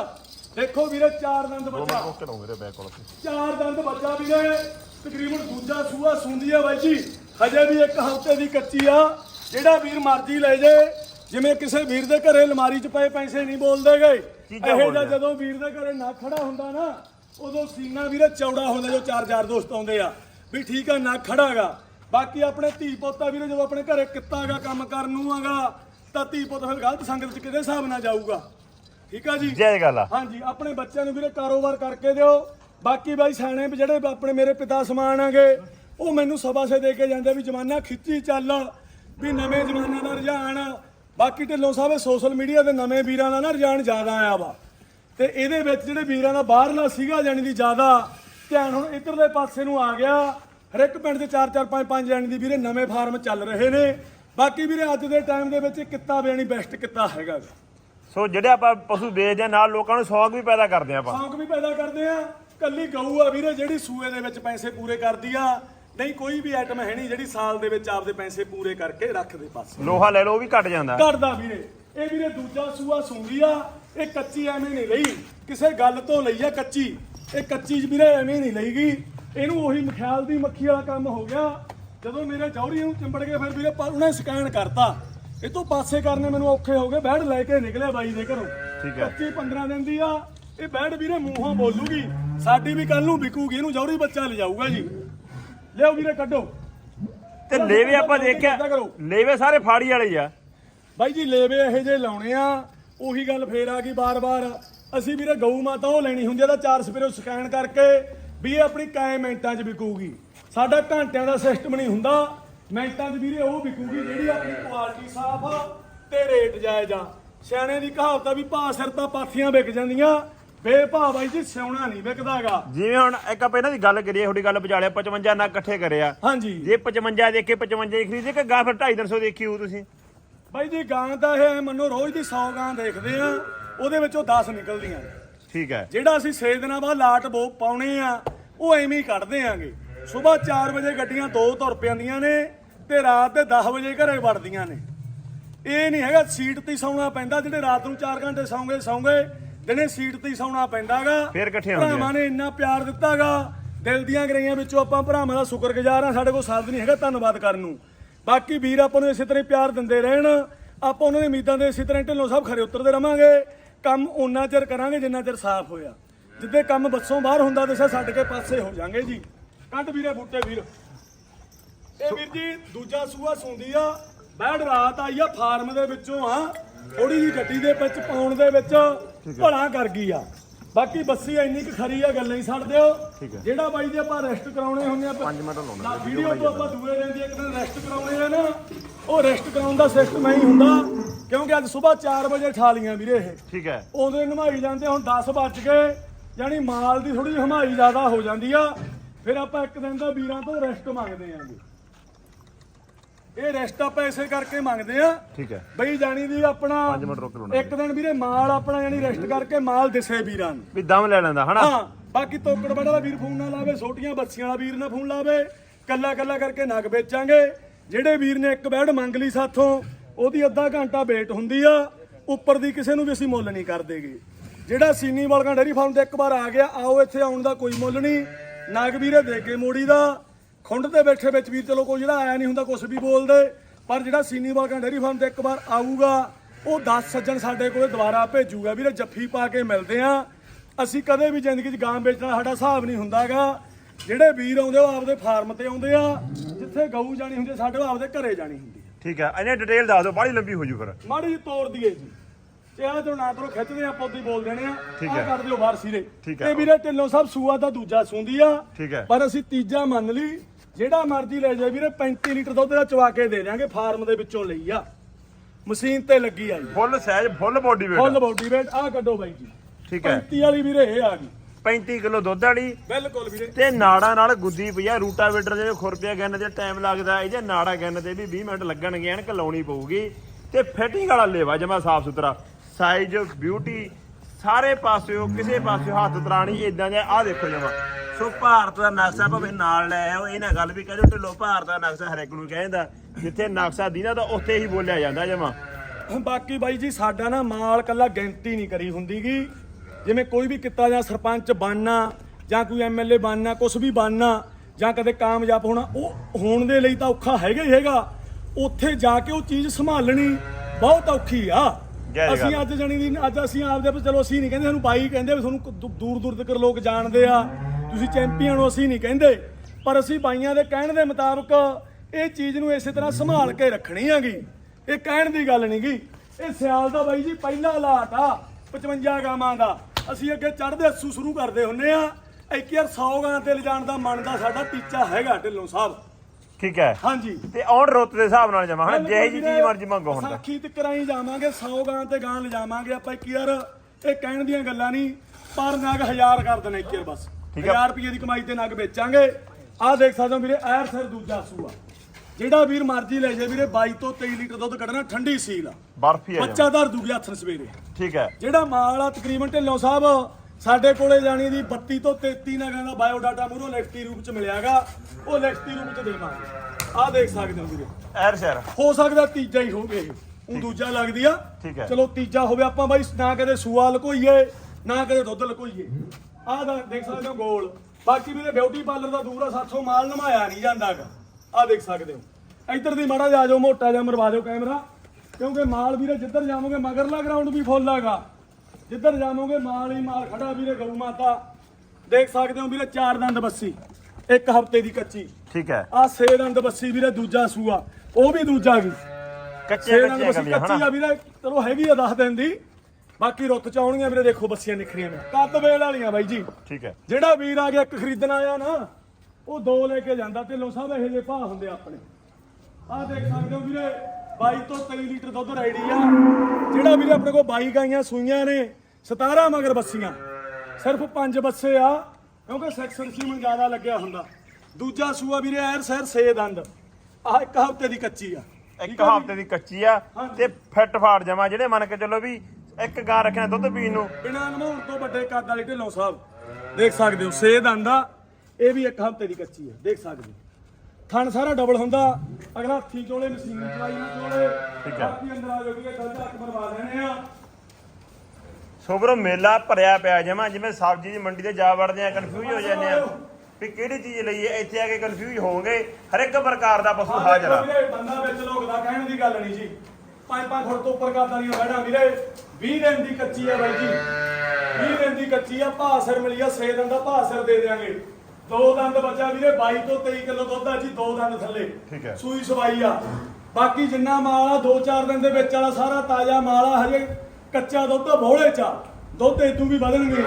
ਦੇਖੋ ਵੀਰੇ ਚਾਰ ਦੰਦ ਬੱਚਾ। ਓਕੇ ਲਓ ਮੇਰੇ ਬੈਕ ਕੋਲ ਚਾਰ ਦੰਦ ਬੱਚਾ ਵੀਰੇ। ਤਕਰੀਬਨ ਦੂਜਾ ਸੂਆ ਸੁੰਦੀ ਆ ਬਾਈ ਜੀ। ਹਜੇ ਵੀ ਇੱਕ ਹਫ਼ਤੇ ਦੀ ਕੱਚੀ ਆ। ਜਿਹੜਾ ਵੀਰ ਮਰਜ਼ੀ ਲੈ ਜੇ। ਜਿਵੇਂ ਕਿਸੇ ਵੀਰ ਦੇ ਘਰੇ ਅਲਮਾਰੀ 'ਚ ਪਏ ਪੈਸੇ ਨਹੀਂ ਬੋਲਦੇ ਗਏ। ਇਹੋ ਜਿਹਾ ਬੋਲਦੇ। ਜਦੋਂ ਵੀਰ ਦੇ ਘਰੇ ਨਾ ਖੜਾ ਹੁੰਦਾ ਨਾ ਉਦੋਂ ਸੀਨਾ ਵੀਰੇ ਚੌੜਾ ਹੁੰਦਾ ਜੋ ਚਾਰ ਚਾਰ ਦੋਸਤ ਆਉਂਦੇ ਆ। ਵੀ ਠੀਕ ਆ ਨਾ ਖੜਾਗਾ। ਬਾਕੀ ਆਪਣੇ ਧੀ ਪੁੱਤਾ ਵੀਰੇ ਜਦੋਂ ਆਪਣੇ ਘਰੇ ਕਿੱਤਾਗਾ ਕੰਮ ਕਰਨ ਨੂੰ ਆਗਾ ਤਾਂ ਧੀ ਪੁੱਤ ਫਿਰ ਗਲਤ ਸੰਗਤ 'ਚ ਕਿਹਦੇ ਹਿਸਾਬ ਨਾਲ ਜਾਊਗਾ? ਠੀਕ ਆ ਜੀ? ਜੈ ਗੱਲ ਆ ਹਾਂਜੀ ਆਪਣੇ ਬੱਚਿਆਂ ਨੂੰ ਵੀਰੇ ਕਾਰੋਬਾਰ ਕਰਕੇ ਦਿਓ। ਬਾਕੀ ਬਾਈ ਸਿਆਣੇ ਵੀ ਜਿਹੜੇ ਆਪਣੇ ਮੇਰੇ ਪਿਤਾ ਸਮਾਨ ਆਗੇ ਉਹ ਮੈਨੂੰ ਸਭਾ ਸੇ ਦੇ ਕੇ ਜਾਂਦੇ ਵੀ ਜਮਾਨਾ ਖਿੱਚੀ ਚੱਲ ਵੀ ਨਵੇਂ ਜ਼ਮਾਨੇ ਦਾ ਰੁਝਾਨ ਬਾਕੀ ਢਿੱਲੋਂ ਸਾਹਿਬ ਸੋਸ਼ਲ ਮੀਡੀਆ ਦੇ ਨਵੇਂ ਵੀਰਾਂ ਦਾ ਨਾ ਰੁਝਾਨ ਜ਼ਿਆਦਾ ਆਇਆ ਵਾ। ਤੇ ਇਹਦੇ ਵਿੱਚ ਜਿਹੜੇ ਵੀਰਾਂ ਦਾ ਬਾਹਰਲਾ ਸੀਗਾ ਜਾਣੀ ਦੀ ਜ਼ਿਆਦਾ ਧਿਆਨ ਹੁਣ ਇਧਰਲੇ ਪਾਸੇ ਨੂੰ ਆ ਗਿਆ। ਹਰ ਇੱਕ ਪਿੰਡ ਦੇ 4 4 5 5 ਜਾਣੀ ਦੀ ਵੀਰੇ ਨਵੇਂ ਫਾਰਮ ਚੱਲ ਰਹੇ ਨੇ। ਬਾਕੀ ਵੀਰੇ ਅੱਜ ਦੇ ਟਾਈਮ ਦੇ ਵਿੱਚ ਕਿੱਤਾ ਬੇਣੀ ਬੈਸਟ ਕਿੱਤਾ ਹੈਗਾ। ਸੋ ਜਿਹੜੇ ਆਪਾਂ ਪਸ਼ੂ ਵੇਚਦੇ ਆ ਨਾਲ ਲੋਕਾਂ ਨੂੰ ਸ਼ੌਕ ਵੀ ਪੈਦਾ ਕਰਦੇ ਆ ਆਪਾਂ। ਸ਼ੌਂਕ ਵੀ ਪੈਦਾ ਕਰਦੇ ਆ। ਕੱਲੀ ਗਊ ਆ ਵੀਰੇ ਜਿਹੜੀ ਸੂਏ ਦੇ ਵਿੱਚ ਪੈਸੇ ਪੂਰੇ ਕਰਦੀ ਆ। ਨਹੀਂ ਕੋਈ ਵੀ ਆਈਟਮ ਹੈ ਨਹੀਂ ਜਿਹੜੀ ਸਾਲ ਦੇ ਵਿੱਚ ਆਪਦੇ ਪੈਸੇ ਪੂਰੇ ਕਰਕੇ ਰੱਖਦੇ ਪਾਸੇ। ਲੋਹਾ ਲੈ ਲਓ ਉਹ ਵੀ ਘਟ ਜਾਂਦਾ। ਘਟਦਾ ਵੀਰੇ। ਇਹ ਵੀਰੇ ਦੂਜਾ ਸੂਆ ਸੁੰਗੀ ਆ। ਇਹ ਕੱਚੀ ਐਵੇਂ ਨਹੀਂ ਲਈ। ਕਿਸੇ ਗੱਲ ਤੋਂ ਲਈ ਆ ਕੱਚੀ। ਇਹ ਕੱਚੀ ਵੀਰੇ ਐਵੇਂ ਨਹੀਂ ਲਈਗੀ। ਇਹਨੂੰ ਉਹੀ ਮਖਿਆਲ ਦੀ ਮੱਖੀ ਵਾਲਾ ਕੰਮ ਹੋ ਗਿਆ। ਜਦੋਂ ਮੇਰੇ ਜੌਹਰੀ ਨੂੰ ਚਿੰਬੜ ਕੇ ਫਿਰ ਵੀਰੇ ਪਰ ਉਹਨੇ ਸਕੈਨ ਕਰਤਾ। ਇਹ ਤੋਂ ਪਾਸੇ ਕਰਨੇ ਮੈਨੂੰ ਔਖੇ ਹੋ ਗਏ। ਬੈਠ ਲੈ ਕੇ ਨਿਕਲਿਆ ਬਾਈ ਦੇ ਘਰੋਂ। ਠੀਕ ਹੈ। 25 15 ਦਿਨ ਦੀ ਆ। ਇਹ ਬੈਠ ਵੀਰੇ ਮੂੰਹੋਂ ਬੋਲੂਗੀ। ਸਾਡੀ ਵੀ ਕੱਲ ਨੂੰ ਵਿਕੂਗੀ। ਇਹਨੂੰ ਜੌਹਰੀ ਬੱਚਾ ਲਿਜਾਊਗਾ ਜੀ। ਲਿਆਓ ਵੀਰੇ ਕੱਢੋ। ਤੇ ਲੇਵੇ ਆਪਾਂ ਦੇਖਿਆ। ਲੇਵੇ ਸਾਰੇ ਫਾੜੀ ਵਾਲੇ ਆ। ਬਾਈ ਜੀ ਲੇਵੇ ਇਹੋ ਜਿਹੇ ਲਾਉਣੇ ਆ ਉਹੀ ਗੱਲ ਫੇਰ ਆ ਗਈ ਬਾਰ-ਬਾਰ। ਅਸੀਂ ਵੀਰੇ ਗਊ ਮਾਤਾ ਉਹ ਲੈਣੀ ਹੁੰਦੀ ਆ ਤਾਂ ਚਾਰ ਸਪੇਰੋ ਸਕੈਨ ਕਰਕੇ ਵੀ ਇਹ ਆਪਣੀ ਕਾਇ ਮਿੰਟਾਂ 'ਚ ਵਿਕੂਗੀ। ਸਾਡਾ ਘੰਟਿਆਂ ਦਾ ਸਿਸਟਮ ਨਹੀਂ ਹੁੰਦਾ। ਮਿੰਟਾਂ 'ਚ ਵੀਰੇ ਉਹ ਵਿਕੂਗੀ ਜਿਹੜੀ ਆਪਣੀ ਕੁਆਲਿਟੀ ਸਾਫ਼ ਆ ਤੇ ਰੇਟ ਜਾਇਜ਼ ਆ। ਸਿਆਣੇ ਦੀ ਕਹਾਵਤ ਆ ਵੀ ਭਾਅ ਸਿਰ ਤਾਂ ਪਾਥੀਆਂ ਵਿਕ ਜਾਂਦੀਆਂ। ਬੇਭਾਅ ਬਾਈ ਜੀ ਸਿਉਣਾ ਨਹੀਂ ਵਿਕਦਾਗਾ ਜਿਵੇਂ ਹੁਣ ਇੱਕ ਆਪਾਂ ਇਹਨਾਂ ਦੀ ਗੱਲ ਕਰੀਏ ਤੁਹਾਡੀ ਗੱਲ ਵਿਚਾਲਿਆ 55 ਨਗ ਇਕੱਠੇ ਕਰਿਆ। ਹਾਂਜੀ। ਜੇ 55 ਦੇਖੇ 55 ਹੀ ਖਰੀਦੇ ਕਿ ਗਾ ਫਿਰ 250 ਦੇਖੀ ਹੋ ਤੁਸੀਂ। ਬਾਈ ਜੀ ਗਾਂ ਦਾ ਇਹ ਮੰਨੋ ਰੋਜ਼ ਦੀ 100 ਗਾਂ ਦੇਖਦੇ ਆ ਉਹਦੇ ਵਿੱਚੋਂ 10 ਨਿਕਲਦੀਆਂ ਠੀਕ ਹੈ। ਜਿਹੜਾ ਅਸੀਂ 6 ਦਿਨਾਂ ਬਾਅਦ ਲਾਟ ਬੋ ਪਾਉਣੇ ਆ ਉਹ ਐਵੇਂ ਹੀ ਕੱਢਦੇ ਆਂਗੇ। ਸਵੇਰ 4 ਵਜੇ ਗੱਡੀਆਂ ਦੋ ਤੁਰ ਪੈਂਦੀਆਂ ਨੇ ਤੇ ਰਾਤ ਦੇ 10 ਵਜੇ ਘਰੇ ਵੜਦੀਆਂ ਨੇ। ਇਹ ਨਹੀਂ ਹੈਗਾ ਸੀਟ ਤੇ ਸੌਣਾ ਪੈਂਦਾ ਜਿਹੜੇ ਰਾਤ ਨੂੰ 4 ਘੰਟੇ ਸੌਂਗੇ ਸੌਂਗੇ ਦਿਨੇ ਸੀਟ ਤੇ ਸੌਣਾ ਪੈਂਦਾਗਾ। ਫਿਰ ਇਕੱਠੇ ਹੁੰਦੇ। ਭਰਾਵਾਂ ਨੇ ਇੰਨਾ ਪਿਆਰ ਦਿੱਤਾਗਾ ਦਿਲ ਦੀਆਂ ਗਰਈਆਂ ਵਿੱਚੋਂ ਆਪਾਂ ਭਰਾਵਾਂ ਦਾ ਸ਼ੁਕਰਗੁਜ਼ਾਰ ਆ ਸਾਡੇ ਕੋਲ ਸ਼ਬਦ ਨਹੀਂ ਹੈਗਾ ਧੰਨਵਾਦ ਕਰਨ ਨੂੰ। ਬਾਕੀ ਵੀਰ ਆਪਾਂ ਨੂੰ ਇਸੇ ਤਰ੍ਹਾਂ ਪਿਆਰ ਦਿੰਦੇ ਰਹਿਣ ਆਪਾਂ ਉਹਨਾਂ ਦੀ ਉਮੀਦਾਂ ਦੇ ਇਸੇ ਤਰ੍ਹਾਂ ਢਿੱਲੋਂ ਸਾਹਿਬ ਖਰੇ ਉਤਰਦੇ ਰਵਾਂਗੇ। ਕੰਮ ਓਨਾ ਚਿਰ ਕਰਾਂਗੇ ਜਿੰਨਾ ਚਿਰ ਸਾਫ਼ ਹੋਇਆ। ਜਿੱਦੇ ਕੰਮ ਬੱਸੋਂ ਬਾਹਰ ਹੁੰਦਾ ਤੇ ਛੱਡ ਕੇ ਪਾਸੇ ਹੋ ਜਾਾਂਗੇ ਜੀ। ਕੱਢ ਵੀਰੇ ਬੂਟੇ ਵੀਰ। ਇਹ ਵੀਰ ਜੀ ਦੂਜਾ ਸੂਆ ਸੁੰਦੀ ਆ। ਬੈੜ ਰਾਤ ਆਈ ਆ ਫਾਰਮ ਦੇ ਵਿੱਚੋਂ ਆ। ਥੋੜੀ ਜੀ ਗੱਡੀ ਦੇ ਵਿੱਚ ਪਾਉਣ ਦੇ ਵਿੱਚ ਭਲਾ ਕਰ ਗਈ ਆ। ਬਾਕੀ ਬੱਸੀ ਇੰਨੀ ਕੁ ਖਰੀ ਆ ਗੱਲ ਨਹੀਂ ਛੱਡ ਦਿਓ। ਜਿਹੜਾ ਬਾਈ ਦੇ ਆਪਾਂ ਰੈਸਟ ਕਰਾਉਣੇ ਹੁੰਦੇ ਆ 5 ਮਿੰਟ ਲਾਉਣਾ ਵੀਡੀਓ ਤੋਂ ਆਪਾਂ ਦੂਏ ਦਿਨ ਦੀ ਇੱਕ ਦਿਨ ਰੈਸਟ ਕਰਾਉਣੇ ਆ ਨਾ। ਉਹ ਰੈਸਟ ਕਰਾਉਣ ਦਾ ਸਿਸਟਮ ਨਹੀਂ ਹੁੰਦਾ ਕਿਉਂਕਿ ਅੱਜ ਸਵੇਰ 4 ਵਜੇ ਠਾ ਲੀਆਂ ਵੀਰੇ ਇਹ। ਠੀਕ ਹੈ। ਉਦੋਂ ਨਮਾਈ ਜਾਂਦੇ ਹੁਣ 10 ਵੱਜ ਗਏ ਯਾਨੀ ਮਾਲ ਦੀ ਥੋੜੀ ਹਮਾਈ ਜ਼ਿਆਦਾ ਹੋ ਜਾਂਦੀ ਆ। ਫਿਰ ਆਪਾਂ ਇੱਕ ਦਿਨ ਦਾ ਵੀਰਾਂ ਤੋਂ ਰੈਸਟ ਮੰਗਦੇ ਆਂਗੇ ਇਹ ਰੈਸਟ ਆਪਾਂ ਇਸੇ ਕਰਕੇ ਮੰਗਦੇ ਆ ਠੀਕ ਹੈ। ਬਈ ਜਾਣੀ ਦੀ ਆਪਣਾ ਮਿੰਟ ਰੁਕ ਇੱਕ ਦਿਨ ਵੀਰੇ ਮਾਲ ਆਪਣਾ ਜਾਨੀ ਰੈਸਟ ਕਰਕੇ ਮਾਲ ਦਿਸੇ ਵੀਰਾਂ ਨੂੰ। ਵੀ ਦਮ ਲੈ ਲੈਂਦਾ ਹਨਾ? ਹਾਂ ਬਾਕੀ ਤੋਕੜ ਬੜਾ ਵੀਰ ਫੋਨ ਨਾ ਲਾਵੇ ਛੋਟੀਆਂ ਬੱਚੀਆਂ ਵਾਲਾ ਵੀਰ ਨਾ ਫੋਨ ਲਾਵੇ ਕੱਲਾ ਕੱਲਾ ਕਰਕੇ ਨਗ ਵੇਚਾਂਗੇ। ਜਿਹੜੇ ਵੀਰ ਨੇ ਇੱਕ ਬੈਡ ਮੰਗ ਲਈ ਸਾਥੋਂ, ਉਹਦੀ ਅੱਧਾ ਘੰਟਾ ਵੇਟ ਹੁੰਦੀ ਆ, ਉੱਪਰ ਦੀ ਕਿਸੇ ਨੂੰ ਵੀ ਅਸੀਂ ਮੁੱਲ ਨਹੀਂ ਕਰਦੇਗੇ ਜਿਹੜਾ ਸੀਨੀ ਵਾਲਗਾ ਡੇਰੀ ਫਾਰਮ ਤੇ ਇੱਕ ਵਾਰ ਆ ਗਿਆ, ਆਓ ਇੱਥੇ ਆਉਣ ਦਾ ਕੋਈ ਮੁੱਲ ਨਹੀਂ। ਨਗ ਵੀਰੇ ਦੇਗੇ ਮੋੜੀ ਦਾ, ਖੁੰਡ ਤੇ ਬੈਠੇ ਵਿੱਚ ਵੀਰ ਚਲੋ ਕੋਈ ਜਿਹੜਾ ਆਇਆ ਨਹੀਂ ਹੁੰਦਾ ਕੁਝ ਵੀ ਬੋਲਦੇ। ਪਰ ਜਿਹੜਾ ਸੀਨੀ ਵਾਲਗਾ ਡੇਰੀ ਫਾਰਮ ਤੇ ਇੱਕ ਵਾਰ ਆਊਗਾ, ਉਹ 10 ਸੱਜਣ ਸਾਡੇ ਕੋਲੇ ਦੁਬਾਰਾ ਭੇਜੂਗਾ। ਵੀਰੇ ਜੱਫੀ ਪਾ ਕੇ ਮਿਲਦੇ ਆ। ਅਸੀਂ ਕਦੇ ਵੀ ਜ਼ਿੰਦਗੀ 'ਚ ਗਾਂ ਵੇਚਣਾ ਸਾਡਾ ਹਿਸਾਬ ਨਹੀਂ ਹੁੰਦਾਗਾ। ਜਿਹੜੇ ਵੀਰ ਆਉਂਦੇ ਉਹ ਆਪਦੇ ਫਾਰਮ ਤੇ ਆਉਂਦੇ ਆ ਜਿੱਥੇ ਗਊ ਜਾਣੀ ਹੁੰਦੀ ਆ, ਸਾਡੇ ਉਹ ਆਪਦੇ ਘਰੇ ਜਾਣੀ ਹੁੰਦੀ ਆ। ਠੀਕ ਹੈ ਇਹਨੇ ਡਿਟੇਲ ਦੱਸ ਦਿਓ ਬੜੀ ਲੰਬੀ ਹੋ ਜੂ ਫਿਰ। ਮਾੜੀ ਜਿਹੀ ਤੋੜ ਦਈਏ ਜੀ। ਤੇ ਆਹ ਤੋਂ ਨਾ ਤਰੋ ਖਿੱਚਦੇ ਆ ਹੀ ਬੋਲ ਦੇਣੇ ਆ। ਠੀਕ ਹੈ। ਕਰ ਦਿਓ ਬਾਹਰ ਸੀਰੇ। ਠੀਕ ਹੈ। ਤੇ ਵੀਰੇ ਢਿੱਲੋਂ ਸਾਹਿਬ ਸੂਆ ਦਾ ਦੂਜਾ ਸੂੰਦੀ ਆ। ਠੀਕ ਹੈ। ਪਰ ਅਸੀਂ ਤੀਜਾ ਮੰਨ ਲਈ ਜਿਹੜਾ ਮਰਜ਼ੀ ਲੈ ਜਾਏ ਵੀਰੇ 35 ਲੀਟਰ ਦੁੱਧ ਦਾ ਚਵਾ ਕੇ ਦੇ ਦਿਆਂਗੇ ਫਾਰਮ ਦੇ ਵਿੱਚੋਂ ਲਈ ਆ। ਮਸ਼ੀਨ ਤੇ ਲੱਗੀ ਆ ਜੀ। Full size full body full body weight ਆਹ ਕੱਢੋ ਬਾਈ ਜੀ। ਠੀਕ ਹੈ 35 ਵਾਲੀ ਵੀਰੇ ਇਹ ਆ ਗਈ। 35 ਕਿਲੋ ਦੁੱਧ ਵਾਲੀ। ਬਿਲਕੁਲ ਵੀਰੇ। ਤੇ ਨਾੜਾਂ ਨਾਲ ਗੁੱਦੀ ਪਈ ਆ ਰੂਟਾਵੇਟਰ ਦੇ ਖੁਰਪਿਆ ਗੰਨ ਤੇ ਟਾਈਮ ਲੱਗਦਾ ਇਹਦੇ ਨਾੜਾ ਗੰਨ ਤੇ ਵੀ 20 ਮਿੰਟ ਲੱਗਣਗੇ ਐਨਕ ਲਾਉਣੀ ਪਊਗੀ। ਤੇ ਫਿਟਿੰਗ ਵਾਲਾ ਲੇਵਾ ਜਮਾ ਸਾਫ਼ ਸੁਥਰਾ ਸਾਈਜ਼ ਬਿਊਟੀ ਸਾਰੇ ਪਾਸਿਓ ਕਿਸੇ ਪਾਸਿਓ ਹੱਥ ਤਰਾਣੀ ਇਦਾਂ ਦੇ ਆ ਦੇਖੋ ਜਮਾ। ਸੋ ਭਾਰਤ ਦਾ ਨਕਸ਼ਾ ਭਾਵੇਂ ਨਾਲ ਲੈ ਆਓ ਇਹ ਨਾ ਗੱਲ ਵੀ ਕਹਿੰਦੇ ਢਿੱਲੋ ਭਾਰਤ ਦਾ ਨਕਸ਼ਾ ਹਰੇਕ ਨੂੰ ਕਹਿੰਦਾ ਜਿੱਥੇ ਨਕਸ਼ਾ ਦੀਨਾ ਤਾਂ ਉੱਥੇ ਹੀ ਬੋਲਿਆ ਜਾਂਦਾ ਜਮਾ। ਬਾਕੀ ਬਾਈ ਜੀ ਸਾਡਾ ਨਾ ਮਾਲ ਕੱਲਾ ਗਿਣਤੀ ਨਹੀਂ ਕਰੀ ਹੁੰਦੀਗੀ। ਜਿਵੇਂ ਕੋਈ ਵੀ ਕਿੱਤਾ ਜਾਂ ਸਰਪੰਚ ਬਣਨਾ ਜਾਂ ਕੋਈ ਐਮਐਲਏ ਬਣਨਾ ਕੁਝ ਵੀ ਬਣਨਾ ਜਾਂ ਕਦੇ ਕਾਮਯਾਬ ਹੋਣਾ ਉਹ ਹੋਣ ਦੇ ਲਈ ਤਾਂ ਔਖਾ ਹੈਗਾ ਹੀ ਹੈਗਾ। ਉੱਥੇ ਜਾ ਕੇ ਉਹ ਚੀਜ਼ ਸੰਭਾਲਣੀ ਬਹੁਤ ਔਖੀ ਆ। ਅਸੀਂ। ਅੱਜ ਜਣੀ ਦੀ ਅੱਜ ਅਸੀਂ ਆਪਦੇ ਆਪ ਚਲੋ ਅਸੀਂ ਨਹੀਂ ਕਹਿੰਦੇ ਸਾਨੂੰ ਬਾਈ ਕਹਿੰਦੇ ਵੀ ਤੁਹਾਨੂੰ ਦੂਰ ਦੂਰ ਤੱਕ ਲੋਕ ਜਾਣਦੇ ਆ। ਤੁਸੀਂ ਚੈਂਪੀਅਨ ਹੋ ਅਸੀਂ ਨਹੀਂ ਕਹਿੰਦੇ। ਪਰ ਅਸੀਂ ਬਾਈਆਂ ਦੇ ਕਹਿਣ ਦੇ ਮੁਤਾਬਕ ਇਹ ਚੀਜ਼ ਨੂੰ ਇਸੇ ਤਰ੍ਹਾਂ ਸੰਭਾਲ ਕੇ ਰੱਖਣੀ ਹੈਗੀ। ਇਹ ਕਹਿਣ ਦੀ ਗੱਲ ਨਹੀਂਗੀ ਇਹ ਸਿਆਲ ਦਾ ਬਾਈ ਜੀ ਪਹਿਲਾ ਹਾਲਾਤ ਆ 55 ਗਾਵਾਂ ਦਾ। ਅਸੀਂ ਅੱਗੇ ਚੜ੍ਹਦੇ ਅੱਸੂ ਸ਼ੁਰੂ ਕਰਦੇ ਹੁੰਨੇ ਆ। ਇੱਕ ਯਾਰ 100 ਗਾਂ ਤੇ ਲਿਜਾਣ ਦਾ ਮਨ ਦਾ ਸਾਡਾ ਟੀਚਾ ਹੈਗਾ ਢਿੱਲੋਂ ਸਾਹਿਬ। ਠੀਕ ਹੈ। ਹਾਂਜੀ। ਤੇ ਔਨ ਰੁੱਤ ਦੇ ਹਿਸਾਬ ਨਾਲ ਜਮਾ ਹਨਾ ਜਿਹੇ ਜੀ ਚੀਜ਼ ਮਰਜ਼ੀ ਮੰਗੋ ਹੁਣ ਤਾਂ। ਵਿਸਾਖੀ ਤੱਕ ਰਾਹੀਂ ਜਾਵਾਂਗੇ 100 ਗਾਂ ਤੇ ਗਾਂ ਲਿਜਾਵਾਂਗੇ। ਆਪਾਂ ਇੱਕ ਯਾਰ ਇਹ ਕਹਿਣ ਦੀਆਂ ਗੱਲਾਂ ਨਹੀਂ ਪਰ ਨਗ ਹਜ਼ਾਰ ਕਰ ਦੇਣਾ ਇੱਕ ਯਾਰ ਬਸ। ਠੀਕ ਆ। 1000 ਰੁਪਏ ਦੀ ਕਮਾਈ ਤੇ ਨਗ ਵੇਚਾਂਗੇ। ਆਹ ਦੇਖ ਸਕਦੇ ਹੋ ਵੀਰੇ ਐਰ ਸਿਰ ਦੂਜਾ ਸੂਆ। ਜਿਹੜਾ ਵੀਰ ਮਰਜ਼ੀ ਲੈ ਜਾਏ ਵੀਰੇ 22 ਤੋਂ 23 ਲੀਟਰ ਦੁੱਧ ਕੱਢਣਾ ਠੰਡੀ ਸੀਲ ਆ। ਬਰਫੀ ਜਮਾਂ। ਬੱਚਾ ਧਰ ਦੂਗੀ ਹੱਥ ਸਵੇਰੇ। ਠੀਕ ਹੈ। ਜਿਹੜਾ ਮਾਲ ਆ ਤਕਰੀਬਨ ਢਿੱਲੋਂ ਸਾਹਿਬ ਸਾਡੇ ਕੋਲੇ ਜਾਣੀ ਦੀ 32 ਤੋਂ 33 ਨਗਾਂ ਦਾ ਬਾਇਓ ਡਾਟਾ ਮੂਰੋ ਲਿਖਤੀ ਰੂਪ ਚ ਮਿਲਿਆਗਾ। ਉਹ ਲਿਖਤੀ ਰੂਪ ਚ ਦੇਵਾਂਗੇ। ਆਹ ਦੇਖ ਸਕਦੇ ਹੋ ਵੀਰੇ। ਐਰ ਸ਼ਹਿਰ। ਹੋ ਸਕਦਾ ਤੀਜਾ ਹੀ ਹੋਵੇ। ਉਹ ਦੂਜਾ ਲੱਗਦੀ ਆ। ਠੀਕ ਹੈ। ਚਲੋ ਤੀਜਾ ਹੋਵੇ ਆਪਾਂ ਬਾਈ ਨਾ ਕਦੇ ਸੂਆ ਲਕੋਈਏ ਨਾ ਕਦੇ ਦੁੱਧ ਲਕੋਈਏ। ਦਾ ਦੇਖ ਸਕਦੇ ਹੋ ਗੋਲ। ਬਾਕੀ ਵੀਰੇ ਬਿਊਟੀ ਪਾਰਲਰ ਦਾ ਦੂਰ ਆ ਸਾਥੋਂ ਮਾਲ ਨਮਾਇਆ ਨਹੀਂ ਜਾਂਦਾਗਾ। ਆਹ ਦੇਖ ਸਕਦੇ ਹੋ। ਇੱਧਰ ਦੀ ਮਾੜਾ ਜਾ ਜਾਓ ਮੋਟਾ ਜਿਹਾ ਮਰਵਾ ਦਿਓ ਕੈਮਰਾ। ਕਿਉਂਕਿ ਮਾਲ ਵੀਰੇ ਜਿੱਧਰ ਜਾਵੋਗੇ ਮਗਰਲਾ ਗਰਾਊਂਡ ਵੀ ਫੁੱਲ ਹੈਗਾ। ਜਿੱਧਰ ਜਾਵੋਗੇ ਮਾਲ ਹੀ ਮਾਲ ਖੜਾ ਵੀਰੇ ਗਊ ਮਾਤਾ। ਦੇਖ ਸਕਦੇ ਹੋ ਵੀਰੇ ਚਾਰ ਦੰਦ ਬੱਸੀ ਇੱਕ ਹਫ਼ਤੇ ਦੀ ਕੱਚੀ। ਠੀਕ ਹੈ। ਆ ਛੇ ਦੰਦ ਬੱਸੀ ਵੀਰੇ ਦੂਜਾ ਸੂਆ। ਉਹ ਵੀ ਦੂਜਾ ਵੀ। ਕੱਚੇ ਕੱਚੇ ਬੱਸੀ ਕੱਚੀ ਆ ਵੀਰੇ ਚਲੋ ਹੈਗੀ ਆ 10 ਦਿਨ ਦੀ। ਬਾਕੀ ਰੁੱਤ ਚ ਆਉਣਗੀਆਂ ਵੀਰੇ ਦੇਖੋ ਬੱਸੀਆਂ ਨਿਖਰੀਆਂ ਨੇ। ਕੱਦ ਵੇਲ ਵਾਲੀਆਂ ਬਾਈ ਜੀ। ਠੀਕ ਹੈ। ਜਿਹੜਾ ਵੀਰ ਆ ਗਿਆ ਇੱਕ ਖਰੀਦਣ ਆਇਆ ਨਾ ਉਹ ਦੋ ਲੈ ਕੇ ਜਾਂਦਾ ਢਿੱਲੋਂ ਸਾਹਿਬ ਇਹੋ ਜਿਹੇ ਭਾਅ ਹੁੰਦੇ ਆਪਣੇ। ਆਹ ਦੇਖ ਸਕਦੇ ਹੋ ਵੀਰੇ 22 ਤੋਂ 23 ਲੀਟਰ ਦੁੱਧ ਰੈਡੀ ਆ। ਜਿਹੜਾ ਵੀਰੇ ਆਪਣੇ ਕੋਲ 22 ਗਾਈਆਂ ਸੂਈਆਂ ਨੇ 17 ਮਗਰ ਬੱਸੀਆਂ। ਸਿਰਫ 5 ਬੱਸੇ ਆ ਕਿਉਂਕਿ ਸੈਕਸ਼ਨ ਸੀਮਨ ਜ਼ਿਆਦਾ ਲੱਗਿਆ ਹੁੰਦਾ। ਦੂਜਾ ਸੂਆ ਵੀਰੇ ਐਰ ਸਹਿਰ 6 ਦੰਦ। ਆਹ ਇੱਕ ਹਫ਼ਤੇ ਦੀ ਕੱਚੀ ਆ। ਇੱਕ? ਹਫ਼ਤੇ ਦੀ ਕੱਚੀ ਆ ਤੇ ਫਿੱਟ ਫਾੜ ਜਮਾ ਜਿਹੜੇ ਮੰਨ ਕੇ ਚੱਲੋ ਵੀ ਇੱਕ ਗਾਂ ਰੱਖਣਾ ਦੁੱਧ ਪੀਣ ਨੂੰ। ਬਿਨਾਂ ਨਮਾਉਣ ਤੋਂ ਵੱਡੇ ਕੱਦ ਵਾਲੀ ਢਿੱਲੋਂ ਸਾਹਿਬ। ਦੇਖ ਸਕਦੇ ਹੋ ਸੇ ਦੰਦ ਆ। ਇਹ ਵੀ ਇੱਕ ਹਫ਼ਤੇ ਦੀ ਕੱਚੀ ਆ ਦੇਖ ਸਕਦੇ ਹੋ। ਥਣ ਸਾਰਾ ਡਬਲ ਹੁੰਦਾ ਅਗਲਾ ਹੱਥੀ ਚੋਲੇ ਮਸ਼ੀਨੀ ਚਲਾਈ ਨਾ ਚੋਲੇ ਠੀਕ। ਬਾਕੀ ਅੰਦਰ ਆ ਜਾਓਗੇ ਕੱਲ ਤੱਕ ਬਣਵਾ ਲੈਣੇ ਆ। ਸੋ ਮੇਲਾ ਭਰਿਆ ਪਿਆ ਜਮਾ ਜਿਵੇਂ ਸਬਜ਼ੀ ਦੀ ਮੰਡੀ ਤੇ ਜਾ ਵੜਦੇ ਆ ਕਨਫਿਊਜ਼ ਹੋ ਜਾਂਦੇ ਆ। ਵੀ ਕਿਹੜੀ ਚੀਜ਼ ਲਈਏ ਇੱਥੇ ਆ ਕੇ ਕਨਫਿਊਜ਼ ਹੋਵੋਗੇ। ਹਰ ਇੱਕ ਪ੍ਰਕਾਰ ਦਾ ਪਸ਼ੂ ਹਾਜ਼ਰ ਆ। ਵੀਰੇ ਬੰਦਾ ਵਿੱਚ ਲੋਕਦਾ ਕਹਿਣ ਦੀ ਗੱਲ ਨਹੀਂ ਜੀ। ਪੰਜ ਪੰਜ ਫੁੱਟ ਤੋਂ ਉੱਪਰ ਕਰਦਾ ਨਹੀਂ ਬੈਠਾ ਵੀਰੇ। 20 ਦਿਨ ਦੀ ਕੱਚੀ ਆ ਬਾਈ ਜੀ। 20 ਦਿਨ ਦੀ ਕੱਚੀ ਆ ਭਾਅ ਸਿਰ ਮਿਲੀ ਆ 6 ਦਿਨ ਦਾ ਭਾਅ ਸਿਰ ਦੇ ਦਿਆਂਗੇ। ਦੋ ਦੰਦ ਬੱਚਾ ਵੀਰੇ 22 ਤੋਂ 23 ਕਿਲੋ ਦੁੱਧ ਆ ਜੀ ਦੋ ਦੰਦ ਥੱਲੇ। ਠੀਕ ਹੈ। ਸੂਈ ਸਵਾਈ ਆ। ਬਾਕੀ ਜਿੰਨਾ ਮਾਲ ਆ 2-4 ਦਿਨ ਦੇ ਵਿੱਚ ਵਾਲਾ ਸਾਰਾ ਤਾਜ਼ਾ ਮਾਲ ਆ ਹਜੇ। ਕੱਚਾ ਦੁੱਧ ਬੋਲੇ ਚ ਆ। ਦੁੱਧ ਇਦੋਂ ਵੀ ਵਧਣਗੇ।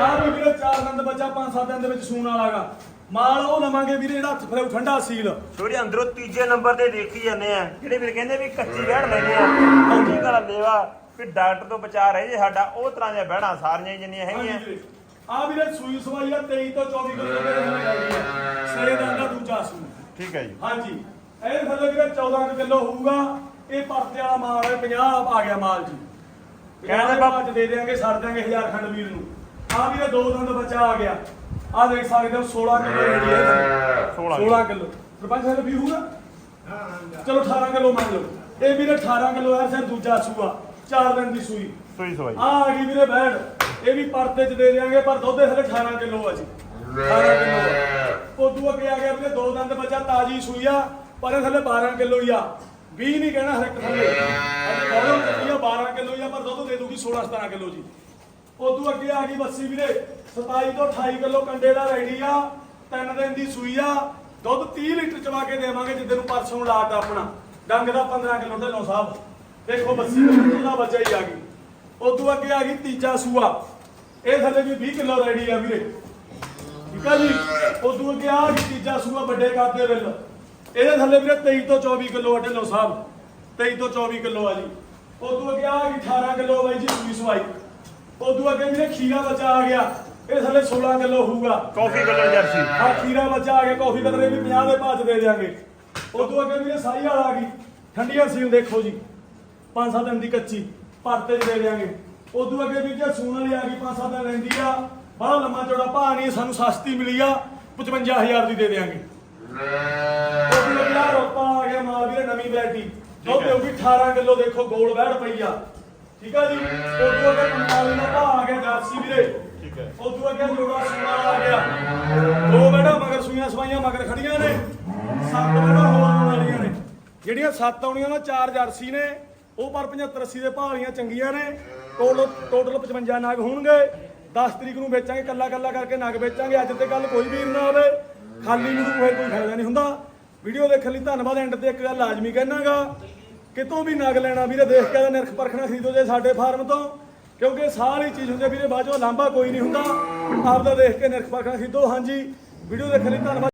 ਆ ਵੀ ਵੀਰੇ 4 ਦੰਦ ਬੱਚਾ 5-7 ਦਿਨ ਦੇ ਵਿੱਚ ਸੂਣ ਵਾਲਾਗਾ ਮਾਲ ਉਹ ਲਵਾਂਗੇ ਵੀਰੇ ਜਿਹੜਾ ਹੱਥ ਫਰੇ ਠੰਡਾ ਸੀਲ। ਸੋਰੀ ਅੰਦਰੋਂ ਤੀਜੇ ਨੰਬਰ ਤੇ ਦੇਖੀ ਜਾਂਦੇ ਆ। ਜਿਹੜੇ ਵੀਰ ਕਹਿੰਦੇ ਵੀ ਕੱਚੀ ਬਹਿਣ ਲੈਨੇ ਆ। ਕੱਚੀ ਘਰ ਲੇਵਾ। ਵੀ ਡਾਕਟਰ ਤੋਂ ਬਚਾ ਰਹੇ ਜੇ ਸਾਡਾ ਉਹ ਤਰ੍ਹਾਂ ਦੀਆਂ ਬਹਿਣਾ ਸਾਰੀਆਂ ਜਿੰਨੀਆਂ ਹੈਗੀਆਂ। ਆ ਵੀਰੇ ਸੂਈ ਸਵਾਈ ਆ 23 ਤੋਂ 24 ਕਿਲੋ ਦੇ ਰਹਿ ਗਈ ਆ। ਸੇ ਦਾ ਦਾ ਦੂਜਾ ਸੂ ਠੀਕ ਹੈ ਜੀ। ਹਾਂਜੀ। ਇਹ ਥੱਲੇ ਵੀਰੇ 14 ਕਿਲੋ ਹੋਊਗਾ। ਇਹ ਪਰਤੇ ਵਾਲਾ ਮਾਲ ਹੈ 50 ਆ ਗਿਆ ਮਾਲ ਜੀ। ਕਹਿੰਦੇ ਕਹਿੰਦੇ ਬਾ- ਬਾਅਦ ਦੇ ਦੇਾਂਗੇ ਛੱਡ ਦਾਂਗੇ 1000 ਖੰਡ ਵੀਰ ਨੂੰ। ਆ ਵੀਰੇ ਦੋ ਦੰਦ ਬੱਚਾ ਆ ਗਿਆ। ਆ ਦੇਖ ਸਕਦੇ ਹੋ 16 ਕਿਲੋ ਰੈਡੀ ਹੈ 16 16 ਕਿਲੋ। ਸਰਪੰਚ ਸਾਹਿਬ ਵੀ ਹੋਊਗਾ? ਚਲੋ 18 ਕਿਲੋ ਮੰਨ ਲਓ। ਇਹ ਵੀਰੇ 18 ਕਿਲੋ ਹੈ ਸਰ ਦੂਜਾ ਸੂਆ। ਚਾਰ ਦਿਨ ਦੀ ਸੂਈ। ਸੂਈ ਸਵਾਈ। ਆ ਆ ਗਈ ਵੀਰੇ ਬੈੜ ਇਹ ਵੀ ਪਰਤੇ ਚ ਦੇ ਦੇਾਂਗੇ ਪਰ ਦੁੱਧ ਹਲੇ 18 ਕਿਲੋ ਆ ਜੀ। 18 ਕਿਲੋ ਉਦੋਂ ਅੱਗੇ ਆ ਗਿਆ ਵੀਰੇ ਦੋ ਦੰਦ ਬੱਚਾ ਤਾਜੀ ਸੂਈ ਆ ਪਰ ਇਹ ਥੱਲੇ 12 ਕਿਲੋ ਹੀ ਆ। 20 ਨਹੀਂ ਕਹਿਣਾ ਹਰ ਇੱਕ ਥੱਲੇ ਅੱਜ ਬੋਲੋ ਕੀ ਆ 12 ਕਿਲੋ ਹੀ ਆ ਪਰ ਦੁੱਧ ਦੇ ਦੂਗੀ 16 17 ਕਿਲੋ ਜੀ। ਉਦੋਂ ਅੱਗੇ ਆ ਗਈ ਬੱਸੀ ਵੀਰੇ 27 ਤੋਂ 28 ਕਿਲੋ ਕੰਡੇ ਦਾ ਰੈਡੀ ਆ ਤਿੰਨ ਦਿਨ ਦੀ ਸੂਈ ਆ। ਦੁੱਧ 30 ਲੀਟਰ ਚਵਾ ਕੇ ਦੇਵਾਂਗੇ ਜਿੱਦੇ ਨੂੰ ਪਰਸੋਂ ਲਾਟ ਆਪਣਾ। ਡੰਗ ਦਾ 15 ਕਿਲੋ ਢਿੱਲੋਂ ਸਾਹਿਬ ਦੇਖੋ ਬੱਸੀ ਦਾ ਬੱਚਾ ਹੀ ਆ ਗਈ। ਉਦੋਂ ਅੱਗੇ ਆ ਗਈ ਤੀਜਾ ਸੂਆ। ਇਹ ਥੱਲੇ ਵੀ 20 ਕਿਲੋ ਰੈਡੀ ਆ ਵੀਰੇ। ਠੀਕ ਆ ਜੀ? ਉਦੋਂ ਅੱਗੇ ਆ ਗਈ ਤੀਜਾ ਸੂਆ ਵੱਡੇ ਕਾਦੇ ਵਿੱਚ ਇਹਦੇ ਥੱਲੇ ਵੀਰੇ 23 ਤੋਂ 24 ਕਿਲੋ ਢਿੱਲੋਂ ਸਾਹਿਬ। 23 ਤੋਂ 24 ਕਿਲੋ ਆ ਜੀ। ਉਦੋਂ ਅੱਗੇ ਆ ਗਈ 18 ਕਿਲੋ ਬਾਈ ਜੀ ਸੂਈ ਸਵਾਈ। ਉਦੋਂ ਅੱਗੇ ਵੀਰੇ ਖੀਰਾ ਬੱਚਾ ਆ ਗਿਆ। ਇਹ ਥੱਲੇ 16 ਕਿਲੋ ਹੋਊਗਾ। Coffee colour jersey. ਆ ਖੀਰਾ ਬੱਚਾ ਆ ਗਿਆ ਕਾਫੀ ਕਲਰ ਇਹ ਵੀ 50 ਦੇ ਭਾਅ ਚ ਦੇ ਦਿਆਂਗੇ। ਉਦੋਂ ਅੱਗੇ ਵੀਰੇ ਸਾਈ ਵਾਲਾ ਆ ਗਈ। ਠੰਡੀਆਂ ਸੀਲ ਦੇਖੋ ਜੀ। 5-7 ਦਿਨ ਦੀ ਕੱਚੀ। ਭਰਤੇ ਚ ਦੇ ਦਿਆਂਗੇ। ਉਦੋਂ ਅੱਗੇ ਵੀ ਜੇ ਸੂਣ ਵਾਲੀ ਆ ਗਈ 5-7 ਦਿਨ ਰਹਿੰਦੀ ਆ ਬੜਾ ਲੰਮਾ ਚੌੜਾ ਭਾਅ ਨਹੀਂ ਸਾਨੂੰ ਸਸਤੀ ਮਿਲੀ ਆ 55000 ਦੀ ਦੇ ਦਿਆਂਗੇ। ਉਦੋਂ ਅੱਗੇ ਆ ਰੋਪਾ ਆ ਗਿਆ ਮਾਲ ਵੀਰੇ ਨਵੀਂ ਵੈਰਾਈਟੀ। ਦੁੱਧ ਦੇਊਗੀ 18 ਕਿਲੋ ਦੇਖੋ ਗੋਲ ਬੈੜ ਪਈ ਆ। ਠੀਕ ਆ ਜੀ? ਉਦੋਂ ਅੱਗੇ 45 ਦਾ ਭਾਅ ਆ ਗਿਆ ਜਰਸੀ ਵੀਰੇ। ਠੀਕ ਹੈ ਉਦੋਂ ਅੱਗੇ ਜੋੜਾ ਸੂਆ ਆ ਗਿਆ। ਦੋ ਬੈਠਾ ਮਗਰ ਸੂਈਆਂ ਸਵਾਈਆਂ ਮਗਰ ਖੜੀਆਂ ਨੇ। ਸੱਤ ਬੈਠਾ ਹੋਰ ਆਉਣ ਵਾਲੀਆਂ ਨੇ। ਜਿਹੜੀਆਂ ਸੱਤ ਆਉਣੀਆਂ ਉਹਨਾਂ ਚਾਰ ਜਰਸੀ ਨੇ। ਉਹ ਪਰ 75 80 ਦੇ ਭਾਅ ਵਾਲੀਆਂ ਚੰਗੀਆਂ ਨੇ। ਟੋਟਲ ਟੋਟਲ 55 ਨਾਗ ਹੋਣਗੇ। 10 ਤਰੀਕ ਨੂੰ ਵੇਚਾਂਗੇ, ਕੱਲਾ ਕੱਲਾ ਕਰਕੇ ਨਗ ਵੇਚਾਂਗੇ। ਅੱਜ ਤੇ ਕੱਲ ਕੋਈ ਵੀਰ ਨਾ ਆਵੇ। ਖਾਲੀ ਨੂੰ ਕੋਈ ਕੋਈ ਫਾਇਦਾ ਨਹੀਂ ਹੁੰਦਾ। ਵੀਡੀਓ ਦੇਖਣ ਲਈ ਧੰਨਵਾਦ। ਐਂਡ ਤੇ ਇੱਕ ਗੱਲ ਲਾਜ਼ਮੀ ਕਹਿਣਾਗਾ ਕਿਤੋਂ ਵੀ ਨਗ ਲੈਣਾ ਵੀਰੇ, ਦੇਖ ਕੇ ਤਾਂ ਨਿਰਖ ਪਰਖਣਾ ਖਰੀਦੋ ਜੇ ਸਾਡੇ ਫਾਰਮ ਤੋਂ। ਕਿਉਂਕਿ ਸਾਰੀ ਚੀਜ਼ ਹੁੰਦੀ ਵੀਰੇ, ਬਾਅਦ ਚੋਂ ਲਾਂਭਾ ਕੋਈ ਨਹੀਂ ਹੁੰਦਾ। ਆਪਦਾ ਦੇਖ ਕੇ ਨਿਰਖ ਪਰਖਣਾ ਖਰੀਦੋ। ਹਾਂਜੀ, ਵੀਡੀਓ ਦੇਖਣ ਲਈ ਧੰਨਵਾਦ।